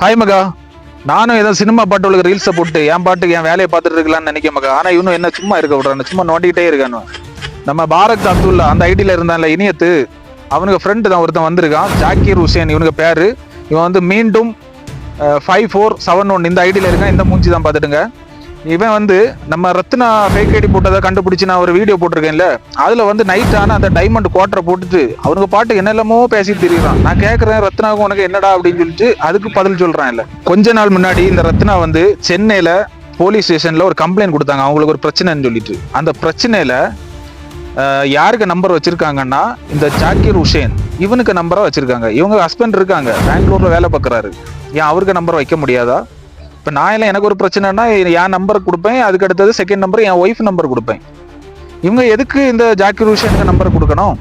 Hi மகா. நானும் ஏதோ சினிமா பாட்டுகளுக்கு ரீல்ஸை போட்டு என் பாட்டுக்கு என் வேலையை பார்த்துட்டு இருக்கலாம்னு நினைக்க மகா. ஆனால் இவனும் என்ன சும்மா இருக்க விடுறான் சும்மா நோண்டிக்கிட்டே இருக்கானு நம்ம பாரத் அப்துல்லா அந்த ஐடியில் இருந்தான்ல இனியத்து. அவனுக்கு ஃப்ரெண்டு தான் ஒருத்தன் வந்திருக்கான். ஜாக்கீர் ஹுசேன் இவனுக்கு பேர். இவன் வந்து மீண்டும் ஃபைவ் ஃபோர் செவன் ஒன் இந்த ஐடியில் இருக்கான். இந்த மூஞ்சி தான் பார்த்துட்டுங்க. இவன் வந்து நம்ம ரத்னா ஃபேக் ஐடி போட்டதை கண்டுபிடிச்சு நான் ஒரு வீடியோ போட்டிருக்கேன்ல அதுல வந்து நைட் ஆனா அந்த டைமண்ட் குவார்டரை போட்டுட்டு அவனுக்கு பாட்டு என்னெல்லாமோ பேசிட்டு தெரியுறான். நான் கேட்குறேன் ரத்னாவுக்கு உனக்கு என்னடா அப்படின்னு சொல்லிட்டு அதுக்கு பதில் சொல்றான் இல்ல கொஞ்ச நாள் முன்னாடி இந்த ரத்னா வந்து சென்னையில போலீஸ் ஸ்டேஷன்ல ஒரு கம்ப்ளைண்ட் கொடுத்தாங்க. அவங்களுக்கு ஒரு பிரச்சனைன்னு சொல்லிட்டு. அந்த பிரச்சனையில யாருக்கு நம்பர் வச்சிருக்காங்கன்னா இந்த ஜாக்கிர் உஷேன் இவனுக்கு நம்பராக வச்சிருக்காங்க. இவங்க ஹஸ்பண்ட் இருக்காங்க. பெங்களூர்ல வேலை பார்க்குறாரு. ஏன் அவருக்கு நம்பர் வைக்க முடியாதா? இப்போ நான் எல்லாம் எனக்கு ஒரு பிரச்சனைனா என் நம்பர் கொடுப்பேன் அதுக்கு அடுத்தது செகண்ட் நம்பர் என் ஒய்ஃப் நம்பர் கொடுப்பேன். இவங்க எதுக்கு இந்த ஜாக்கி ரூஷனுக்கு நம்பர் கொடுக்கணும்?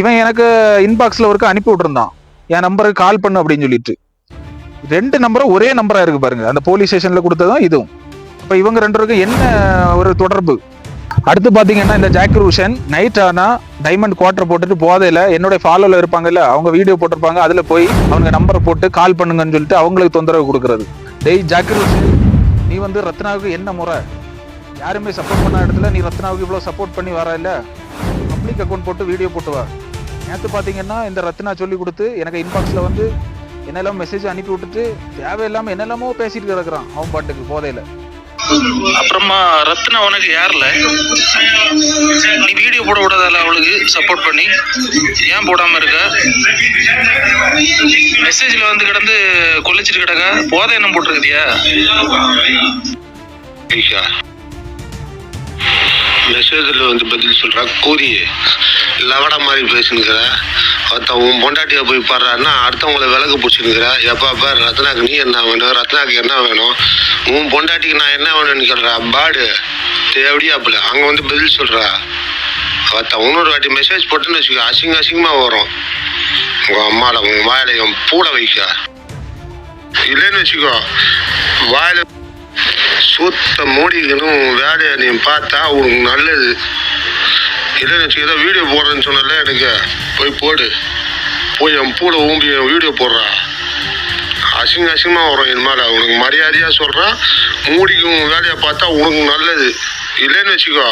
இவன் எனக்கு இன்பாக்ஸில் ஒருக்க அனுப்பி விட்டுருந்தான். என் நம்பருக்கு கால் பண்ணு அப்படின்னு சொல்லிட்டு. ரெண்டு நம்பரும் ஒரே நம்பராக இருக்கு பாருங்க. அந்த போலீஸ் ஸ்டேஷனில் கொடுத்ததும் இதுவும். இப்போ இவங்க ரெண்டுருக்கும் என்ன ஒரு தொடர்பு? அடுத்து பார்த்தீங்கன்னா இந்த ஜாக்கி ரூஷன் நைட் ஆனால் டைமண்ட் குவார்டர் போட்டுட்டு போதையில் என்னுடைய ஃபாலோவில் இருப்பாங்கல்ல அவங்க வீடியோ போட்டிருப்பாங்க. அதில் போய் அவங்க நம்பரை போட்டு கால் பண்ணுங்கன்னு சொல்லிட்டு அவங்களுக்கு தொந்தரவு கொடுக்குறது. டெய் ஜாக்கிரஸ் நீ வந்து ரத்னாவுக்கு என்ன முறை? யாருமே சப்போர்ட் பண்ண இடத்துல நீ ரத்னாவுக்கு இவ்வளோ சப்போர்ட் பண்ணி வர இல்லை? பப்ளிக் அக்கௌண்ட் போட்டு வீடியோ போட்டு வா. நேற்று பார்த்தீங்கன்னா இந்த ரத்னா சொல்லி கொடுத்து எனக்கு இன்பாக்ஸில் வந்து என்னெல்லாம் மெசேஜ் அனுப்பி விட்டுட்டு தேவையில்லாமல் என்னெல்லாமோ பேசிட்டு கிடக்குறான். அவன் பாட்டுக்கு போதையில். அப்புறமா ரத்னா உனக்கு யார்ல? நீ வீடியோ போட விடாதால அவளுக்கு சப்போர்ட் பண்ணி. ஏன் போடாம இருக்க? மெசேஜ்ல வந்து கிடந்து கொல்லிச்சிட்டு கிடக்க? போதை என்ன போட்டிருக்குதியா ஐயா. மெசேஜில் வந்து பதில் சொல்கிறா கூறி லவடா மாதிரி பேசினுக்கிற. ஒருத்தன் உன் பொண்டாட்டியை போய் பாடுறான்னா அடுத்தவங்களை விலகு பிடிச்சினுக்கிற எப்பா பார் ரத்னாக்கு நீ என்ன வேணும்? ரத்னாக்கு என்ன வேணும்? உன் பொண்டாட்டிக்கு நான் என்ன வேணும்னு கேட்குறா பாடு. எப்படியாப்புல அங்கே வந்து பதில் சொல்கிறா அவத்த இன்னொரு வாட்டி மெசேஜ் போட்டுன்னு வச்சுக்கோ அசிங்க அசிங்கமாக வரும். உங்கள் அம்மாவில் உங்கள் வாயில என் பூட வைக்க. இல்லைன்னு வச்சுக்கோ வாயில சுத்த மூடிக்கணும் வேலையை நீ பார்த்தா உனக்கு நல்லது. இல்லைன்னு ஏதோ வீடியோ போடுறேன்னு சொன்னல எனக்கு. போய் போடு. போய் என் பூட ஊம்பி என் வீடியோ போடுறா. அசிங்க அசிங்கமா வரும் என் மாதிரி உனக்கு மரியாதையாக சொல்றான் மூடிக்கும் வேலையை பார்த்தா உனக்கு நல்லது. இல்லைன்னு வச்சுக்கோ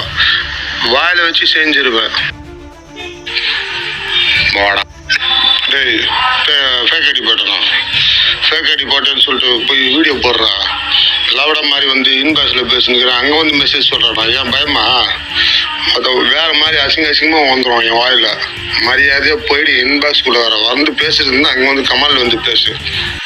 வாயில் வச்சு செஞ்சிருவேன். வாடா. டேய் ஃபேக் ஐடி போட்டணும் ஃபேக் ஐடி போட்டேன்னு சொல்லிட்டு போய் வீடியோ போடுறா. லவட மாதிரி வந்து இன்பாக்ஸில் பேசுனுக்கிறேன். அங்கே வந்து மெசேஜ் சொல்கிறேன் ஏன் பயமா? அதை வேற மாதிரி அசிங்க அசிங்கமாக வந்துடும் என் வாயில். மரியாதையாக போயிட்டு இன்பாக்ஸ் கூட வர. வந்து பேசுறது இருந்தால் அங்கே வந்து கமால் வந்து பேசு.